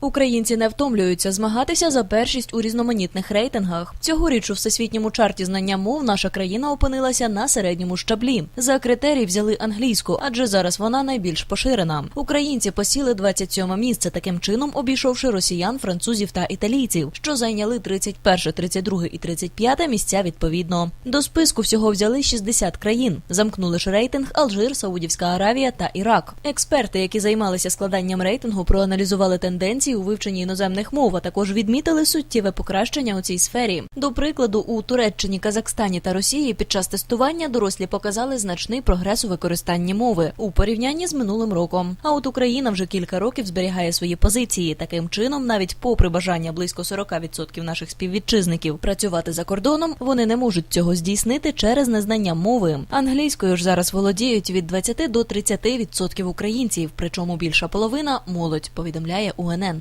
Українці не втомлюються змагатися за першість у різноманітних рейтингах. Цьогоріч у всесвітньому чарті знання мов наша країна опинилася на середньому щаблі. За критерій взяли англійську, адже зараз вона найбільш поширена. Українці посіли 27 місце, таким чином обійшовши росіян, французів та італійців, що зайняли 31, 32 і 35 місця відповідно. До списку всього взяли 60 країн. Замкнули ж рейтинг Алжир, Саудівська Аравія та Ірак. Експерти, які займалися складанням рейтингу, проаналізували тенденції у вивченні іноземних мов, а також відмітили суттєве покращення у цій сфері. До прикладу, у Туреччині, Казахстані та Росії під час тестування дорослі показали значний прогрес у використанні мови у порівнянні з минулим роком. А от Україна вже кілька років зберігає свої позиції. Таким чином, навіть попри бажання близько 40% наших співвітчизників працювати за кордоном, вони не можуть цього здійснити через незнання мови. Англійською ж зараз володіють від 20 до 30% українців, причому більша половина молодь, повідомляє УНН.